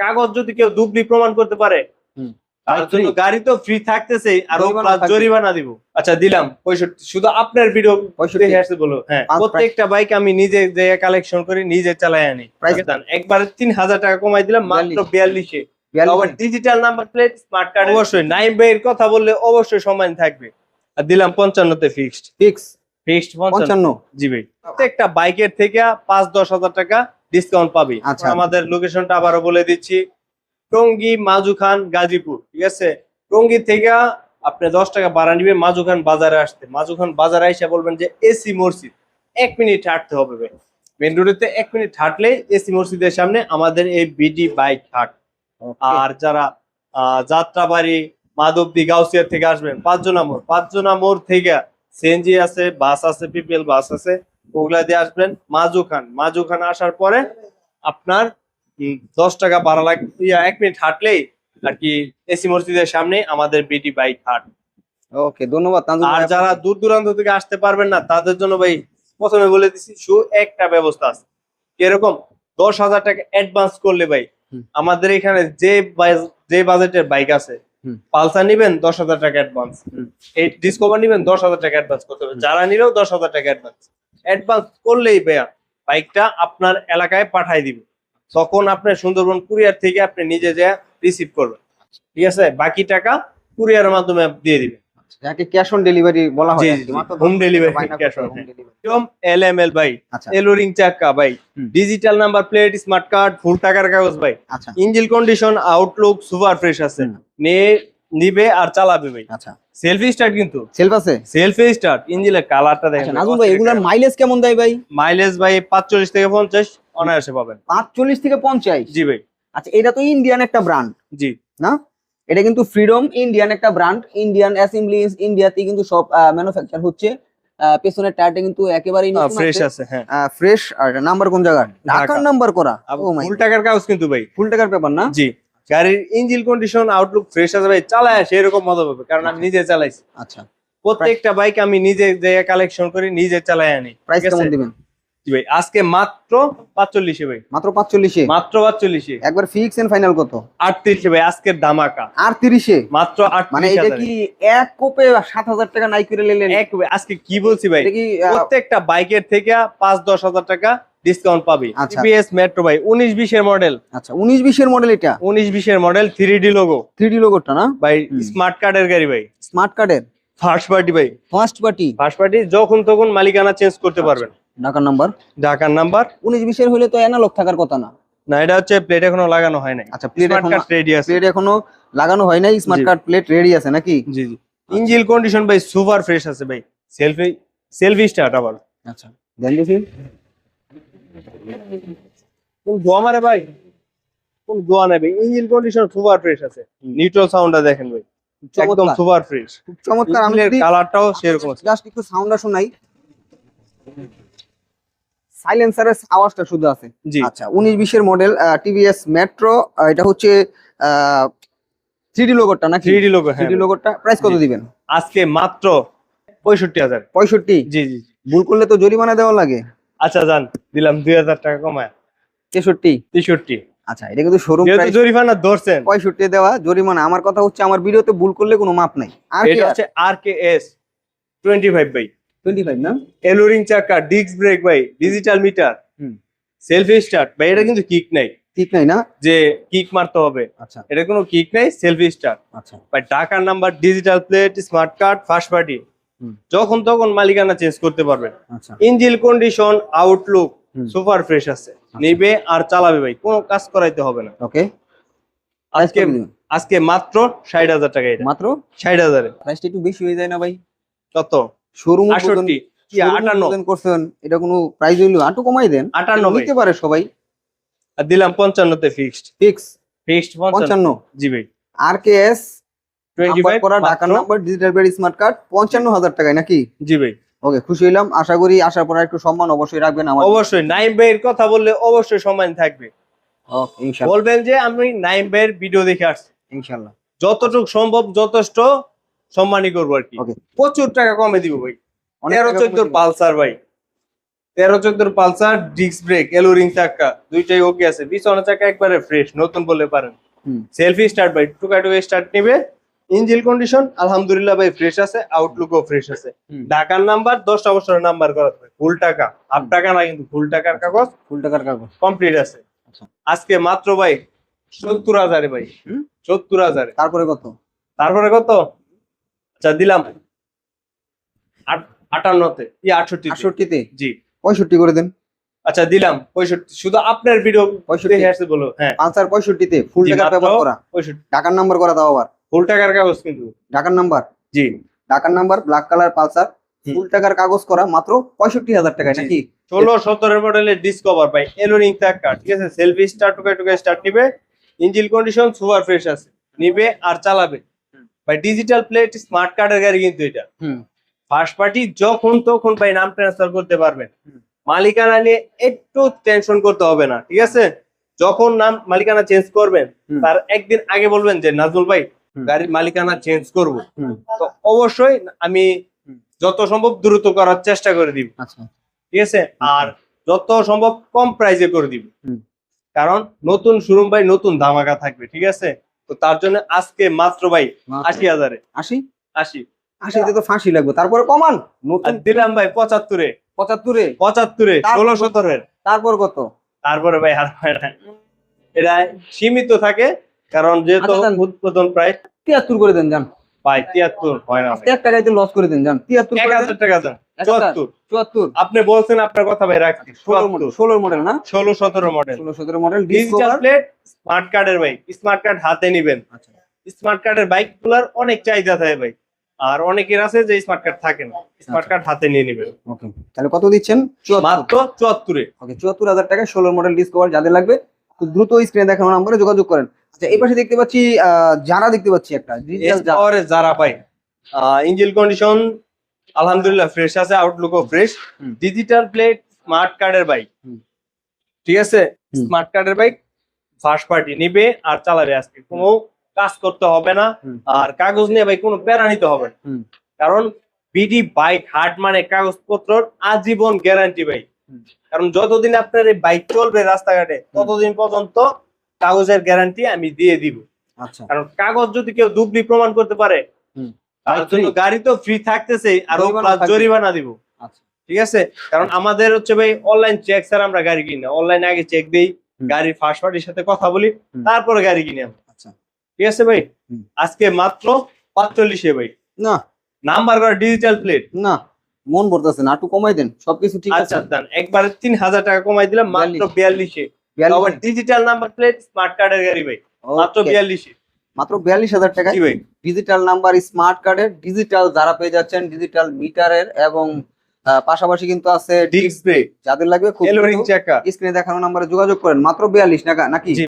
কাগজ যদি কেউ দুবলি প্রমাণ করতে পারে? গাড়ি তো ফ্রি থাকতেছে আর জরিমানা দিব। আচ্ছা দিলাম। পঁয়ষট্টি। শুধু আপনার ভিডিও দেখে আসতে বলো। হ্যাঁ প্রত্যেকটা বাইক আমি নিজে কালেকশন করি নিজে চালাই আনি। Price? ঠিক আছে? একবারে তিন হাজার টাকা কমাই দিলাম মাত্র বিয়াল্লিশে। Digital number plate smart card অবশ্যই। নাইম ভাইয়ের কথা বললে অবশ্যই সম্মান থাকবে। আর দিলাম পঞ্চান্নতে ফিক্সড ফিক্স ফিক্সড পঞ্চান্ন। পঞ্চান্ন। জি ভাই। প্রত্যেকটা বাইকের থেকে পাঁচ দশ হাজার টাকা ডিসকাউন্ট পাবি। আচ্ছা। আমাদের লোকেশনটা আবারও বলে দিচ্ছি। টঙ্গী মাজু খান গাজীপুর ঠিক আছে? টঙ্গী থেকে আপনি দশ টাকা ভাড়া নিবে মাজু খান বাজারে আসতে। মাজু খান বাজারে এসে বলবেন যে এসি মসজিদ। এক মিনিট হাঁটতে হবে মেন রোডেতে এক মিনিট হাঁটলে এসি মসজিদের সামনে আমাদের এই বিডি বাইক হাট। আর যারা যাত্রাবাড়ি মাধবদী গাউসিয়া থেকে আসবেন পাঁচজনা মোড় পাঁচজনা মোড় থেকে সিএনজি আছে বাস আছে পিপিএল বাস আছে। ওগুলা দিয়ে আসবেন মাজু খান। মাজু খান আসার পরে আপনার দশ টাকা ভাড়া লাগ এক মিনিট হাঁটলেই আর কি এসি মসজিদের সামনে আমাদের বিডি বাইক হাট। ওকে ধন্যবাদ আর যারা দূর দূরান্ত থেকে আসতে পারবেন না তাদের জন্য ভাই প্রথমে বলে দিচ্ছি শু একটা ব্যবস্থা আছে। এরকম দশ হাজার টাকা অ্যাডভান্স করলে ভাই আমাদের এখানে যে যে বাজেটের বাইক আছে পালসার নিবেন দশ হাজার টাকা অ্যাডভান্স এই ডিসকভার নিবেন দশ হাজার টাকা অ্যাডভান্স করতে হবে। যারা নিলেও দশ হাজার টাকা অ্যাডভান্স অ্যাডভান্স করলেই ভাইয়া বাইকটা আপনার এলাকায় পাঠাই দিবে। তখন আপনার সুন্দরবন কুরিয়ার থেকে আপনি নিজে যা রিসিভ করবেন। ঠিক আছে? বাকি টাকা কুরিয়ারের মাধ্যমে দিয়ে দিবেন। যাকে ক্যাশ অন ডেলিভারি বলা হয় জি, আর কি, জি, মাত্র home দশ delivery, টাকা বায়না cash করতে on, হবে, home হ্যাঁ। delivery। একদম এল এম এল ভাই আচ্ছা। এলোরিং চাক্কা ভাই। Digital number plate smart card full টাকার কাগজ ভাই। আচ্ছা। Engine condition outlook super fresh আছে। হুম। নিবে আর চালাবে ভাই। আচ্ছা। সেলফি স্টার্ট কিন্তু। সেলফ আছে? সেলফি স্টার্ট ইঞ্জিনের কালারটা আচ্ছা দেখেন নাজমুল ভাই এগুলার মাইলেজ কেমন দেয় ভাই? মাইলেজ ভাই পাঁচচল্লিশ থেকে পঞ্চাশ অনায়াসে পাবেন। পাঁচচল্লিশ থেকে পঞ্চাশ? জি ভাই। আচ্ছা এটা তো ইন্ডিয়ান একটা ব্র্যান্ড জি। না? এটা কিন্তু ফ্রিডম ইন্ডিয়ান একটা ব্র্যান্ড ইন্ডিয়ান অ্যাসেম্বলিজ ইন্ডিয়াতে কিন্তু সব ম্যানুফ্যাকচার হচ্ছে। পেছনের টায়ারটা কিন্তু একেবারেই ফ্রেশ আছে। হ্যাঁ। ফ্রেশ আর নাম্বার কোন জায়গার ঢাকার ঢাকা। নাম্বার করা ফুল টাকার কাগজ কিন্তু ভাই। ফুল টাকার পেপার না? জি। গাড়ির ইঞ্জিন কন্ডিশন আউটলুক ফ্রেশ আছে ভাই চালায় সেরকম মজা পাবে কারণ আমি নিজে চালাইছি। আচ্ছা। প্রত্যেকটা বাইক আমি নিজে যে কালেকশন করি নিজে চালাই আনি প্রাইস কেমন দিবেন? ভাই আজকে মাত্র পাঁচচল্লিশে ভাই। মাত্র পাঁচচল্লিশে? মাত্র পাঁচচল্লিশে। একবার ফিক্স এন্ড ফাইনাল কত? আটত্রিশে ভাই আজকে দামাকা আর তিরিশে? মাত্র মানে এটা কি এক কোপে সাত হাজার টাকা নাই করে নিলেন? এক আজকে কি বলছি ভাই? প্রত্যেকটা বাইকের থেকে পাঁচ দশ হাজার টাকা ডিসকাউন্ট পাবি। আচ্ছা। মেট্রো ভাই উনিশ বিশের মডেল আচ্ছা উনিশ বিশের মডেল এটা? উনিশ বিশের model three D logo three D লোগোটা না? ভাই স্মার্ট কার্ডের গাড়ি ভাই। স্মার্ট কার্ডের ফার্স্ট পার্টি ভাই। ফার্স্ট পার্টি ফার্স্ট পার্টি যখন তখন মালিকানা চেঞ্জ করতে পারবেন। ঢাকার নাম্বার ঢাকার নাম্বার উনিশ বিশের হলে তো অ্যানালগ থাকার কথা না। না এটা হচ্ছে প্লেট এখনও লাগানো হয় নাই। আচ্ছা প্লেট এখনও রেডি আছে। প্লেট এখনও লাগানো হয় নাই স্মার্ট কার্ড প্লেট রেডি আছে নাকি? জি জি। ইঞ্জিন কন্ডিশন ভাই সুপার ফ্রেশ আছে ভাই। সেলফি সেলফি স্টার্ট আবার। আচ্ছা দেন দেখি কোন গোয়া মারে ভাই? কোন গোয়া নেবে ইঞ্জিন কন্ডিশন সুপার ফ্রেশ আছে। নিউট্রাল সাউন্ডটা দেখেন ভাই। একদম সুপার ফ্রেশ। খুব চমৎকার। আমি কালারটাও সেরকম আছে। জাস্ট একটু সাউন্ডটা শোনাই। সাইলেন্সারের আওয়াজটা শুধু আছে। জি। আচ্ছা উনিশ বিশের মডেল টিভিএস মেট্রো এটা হচ্ছে থ্রি ডি লোগোটা নাকি? থ্রি ডি লোগো থ্রি হ্যাঁ লোগোটা প্রাইস কত দিবেন? আজকে মাত্র পঁয়ষট্টি হাজার। পঁয়ষট্টি? জি জি। ভুল করলে তো জরিমানা দেওয়া লাগে। আচ্ছা যান দিলাম দুই হাজার টাকা কমায়। তেষট্টি। তেষট্টি। আচ্ছা এটা কিন্তু শোরুম যেহেতু জরিমানা ধরছেন। পঁয়ষট্টি দেওয়া জরিমানা। আমার কথা হচ্ছে আমার ভিডিওতে ভুল করলে কোনো মাপ নাই। আর কি এটা হচ্ছে R K S twenty five twenty five না? এলোরিং চাকা ডিস্ক ব্রেক ভাই ডিজিটাল মিটার। সেলফি স্টার্ট ভাই এটা কিন্তু কিক নাই। ঠিক নাই না? যে কিক মারতে হবে। আচ্ছা। এটা কোনো কিক নাই সেলফি স্টার্ট আচ্ছা। ভাই টাকার number digital plate smart card first party. যখন তখন মালিকানা চেঞ্জ করতে পারবেন। আচ্ছা। Engine condition outlook super fresh আছে। নিবে আর চালাবে ভাই কোনো কাজ করাইতে হবে না। ওকে আজকে আজকে মাত্র ষাট হাজার টাকা এটা। মাত্র? ষাট হাজারে। প্রাইসটা একটু বেশি হয়ে যায় না ভাই? কত? শোরুম আটষট্টি করছেন এটা কোনো প্রাইস হইল? আটু কমাই দেন। আটান্ন নিতে পারে সবাই। আর দিলাম পঞ্চান্নতে ফিক্সড ফিক্স ফিক্সড পঞ্চান্ন। পঞ্চান্ন। জি ভাই। R K S number digital bed smart card পঞ্চান্ন হাজার টাকায় নাকি? জি ভাই। ওকে খুশি হইলাম আশা করি আসার পর একটু সম্মান অবশ্যই রাখবেন আমার। অবশ্যই নাইম ভাইয়ের কথা বললে অবশ্যই সম্মান থাকবে। বলবেন যে আমি নাইম ভাইয়ের ভিডিও দেখে আসছি। ইনশাল্লাহ। যতটুকু সম্ভব যথেষ্ট সম্মানই করব আর কি। প্রচুর টাকা কমে দিব ভাই। তেরো টাকা চোদ্দ পালসার ভাই। তেরো চোদ্দোর পালসার ডিস্ক ব্রেক এলোরিং চাকা দুইটাই ওকে আছে। পিছনে চাকা একবারে ফ্রেশ নতুন বলতে পারেন। সেলফি স্টার্ট ভাই টুকা টুকা স্টার্ট নিবে। ইঞ্জিন কন্ডিশন আলহামদুলিল্লাহ ভাই ফ্রেশ আছে আউটলুকও ফ্রেশ আছে। ঢাকার নাম্বার দশটা বছরের নাম্বার করা থাকবে। ফুল টাকা হাফ টাকা না কিন্তু ফুল টাকার কাগজ। ফুল টাকার কাগজ। কমপ্লিট আছে। আচ্ছা। আজকে মাত্র ভাই সত্তর হাজারে ভাই? সত্তর হাজারে তারপরে কত? তারপরে কত? আচ্ছা দিলাম। আট- আটান্নতে। ই আটষট্টি আটষট্টিতে? জি। পঁয়ষট্টি করে দেন। আচ্ছা দিলাম। পঁয়ষট্টি। শুধু আপনার ভিডিও পঁয়ষট্টি। আসতে বলো। হ্যাঁ। পালসার পঁয়ষট্টিতে। ফুল টাকা টাকার পেপার করা। পঁয়ষট্টি। ঢাকার নাম্বার করা দাও আবার। ফুল টাকার কাগজ কিন্তু। ঢাকার নাম্বার? জি। ঢাকার number black colour Pulsar. Full টাকার কাগজ করা মাত্র পঁয়ষট্টি হাজার টাকায় নাকি? ষোলো সতেরো মডেলের ডিসকভার ভাই এলোরিং চাকা ঠিক আছে? সেলফি স্টার্ট টুকাই টুকাই স্টার্ট নিবে ইঞ্জিন কন্ডিশন সুপার ফ্রেশ আছে নিবে আর চালাবে। ভাই ডিজিটাল প্লেট স্মার্ট কার্ডের গাড়ি কিন্তু এটা। ফার্স্ট পার্টি যখন তখন ভাই নাম ট্রান্সফার করতে পারবেন। মালিকানা নিয়ে একটু টেনশন করতে হবে না ঠিক আছে? যখন নাম মালিকানা চেঞ্জ করবেন তার একদিন আগে বলবেন যে নাজমুল ভাই। গাড়ির মালিকানা চেঞ্জ করব। তো অবশ্যই আমি যত সম্ভব দ্রুত করার চেষ্টা করে দিব। আচ্ছা। ঠিক আছে? আর যত সম্ভব কম প্রাইজে করে দিব। কারণ নতুন শোরুম ভাই নতুন ধামাকা থাকবে ঠিক আছে? তো তার জন্য আজকে মাত্র ভাই আশি হাজারে আশি? আশি। আশিতে তো ফাঁসি লাগবে। তারপরে কমান। নতুন দিলাম ভাই পঁচাত্তরে পঁচাত্তরে পঁচাত্তরে ষোলো সতেরোর তারপর কত? তারপরে ভাই আর এটা সীমিত থাকে। কারণ যেহেতু আচ্ছা, উৎপাদন প্রায় তিয়াত্তর করে দেন যান ভাই তিয়াত্তর হয় না এক টাকাইতে লস করে দেন যান তিয়াত্তর এক হাজার টাকা চুয়াত্তর। চুয়াত্তর। আপনি বলছেন আপনার কথা ভাই রাখছি। ষোলো মডেল না? ষোলো সতেরো মডেল। ষোলো সতেরো মডেল ডিজিটাল প্লেট স্মার্ট কার্ডের স্মার্ট কার্ড হাতে নিবেন। আচ্ছা। স্মার্ট কার্ডের বাইকগুলার অনেক চাহিদা থাকে ভাই। আর অনেকের আছে যে স্মার্ট কার্ড থাকে না। স্মার্ট আচ্ছা। কার্ড হাতে নিয়ে নিবেন। ওকে তাহলে কত দিচ্ছেন? চুয়াত্তর। মাত্র চুয়াত্তরে। ওকে চুয়াত্তর হাজার টাকা ষোলো মডেল ডিসকভার যাদের লাগবে খুব দ্রুত স্ক্রিনে দেখানো নাম্বারে যোগাযোগ করেন। আচ্ছা এই পাশে দেখতে পাচ্ছি যারা দেখতে পাচ্ছি একটা যারা ভাই ইঞ্জিন কন্ডিশন আলহামদুলিল্লাহ ফ্রেশ আছে আউটলুকও ফ্রেশ ডিজিটাল প্লেট স্মার্ট কার্ডের বাইক ঠিক আছে? স্মার্ট কার্ডের বাইক ফার্স্ট পার্টি নিবে আর চালাবে আজকে। কোনো কাজ করতে হবে না আর কাগজ নিয়ে ভাই কোনো প্যারা নিতে হবে না। কারণ বিডি বাইক হাট মানে কাগজপত্র আজীবন গ্যারান্টি ভাই। কারণ যতদিন আপনার এই বাইক চলবে রাস্তাঘাটে ততদিন পর্যন্ত কাগজের গ্যারান্টি আমি দিয়ে দিব। আচ্ছা। কারণ কাগজ যদি কেউ দুবলি প্রমাণ করতে পারে গাড়ি তো ফ্রি থাকতেছে আর জরিমানা দিব। আচ্ছা। ঠিক আছে? কারণ আমাদের হচ্ছে ভাই অনলাইন চেক ছাড়া আমরা গাড়ি কিনি না। অনলাইনে আগে চেক দেই। গাড়ির ফার্স্ট পার্টির সাথে কথা বলি তারপরে গাড়ি কিনি আমরা। আচ্ছা। ঠিক আছে ভাই? আজকে মাত্র পাঁচচল্লিশে ভাই। না। নাম্বার করা ডিজিটাল প্লেট না। মন ভরতেছে না একটু কমাই দেন সবকিছু ঠিক আছে। আচ্ছা দেন। একবারে তিন হাজার টাকা কমাই দিলাম মাত্র বিয়াল্লিশে। আবার ডিজিটাল নাম্বার প্লেট স্মার্ট কার্ডের গাড়ি ভাই। মাত্র বিয়াল্লিশে মাত্র বিয়াল্লিশ হাজার টাকা ভাই। ডিজিটাল নাম্বার স্মার্ট কার্ডের ডিজিটাল যারা পেয়ে যাচ্ছেন ডিজিটাল মিটারের এবং পাশাপাশি কিন্তু আছে যাদের লাগবে খুব এলোরিং চাকা স্ক্রিনে দেখানো নাম্বারে যোগাযোগ করেন। মাত্র বিয়াল্লিশ টাকা নাকি?